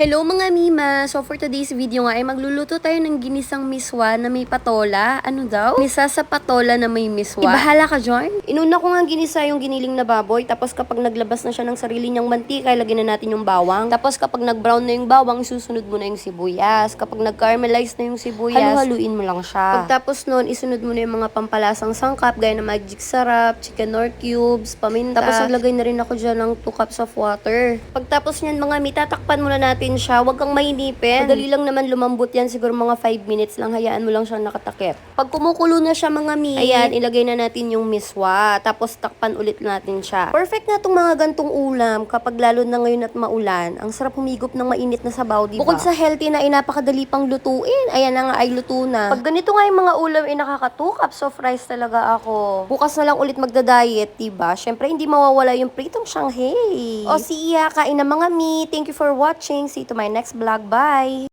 Hello mga Mima! So for today's video nga ay magluluto tayo ng ginisang miswa na may patola. Ano daw? Misa sa patola na may miswa. Ibahala ka, John? Inuna ko nga ginisa yung giniling na baboy. Tapos kapag naglabas na siya ng sarili niyang mantika, lagyan na natin yung bawang. Tapos kapag nag-brown na yung bawang, susunod mo na yung sibuyas. Kapag nag-caramelize na yung sibuyas, haluin mo lang siya. Pagtapos nun, isunod mo na yung mga pampalasang sangkap, gaya ng magic sarap, chicken nor cubes, paminta. Tapos naglagay na rin ako dyan ng 2 cups of water. Pagtapos niyan mga mi, tatakpan muna natin siya. Huwag kang mainipin. Madali lang naman lumambot yan. Siguro mga 5 minutes lang. Hayaan mo lang siyang nakatakip. Pag kumukulo na siya mga mi, ayan, ilagay na natin yung miswa. Tapos takpan ulit natin siya. Perfect na itong mga gantong ulam kapag lalo na ngayon at maulan. Ang sarap humigop ng mainit na sabaw, di ba? Bukod sa healthy na ay napakadali pang lutuin. Ayan na nga ay luto na. Pag ganito nga yung mga ulam ay nakaka 2 cups of rice talaga ako. Bukas na lang ulit magda-diet, diba? Syempre hindi mawawala yung pritong Shanghai. O siya, kain na mga mi. Thank you for watching. See you to my next vlog. Bye!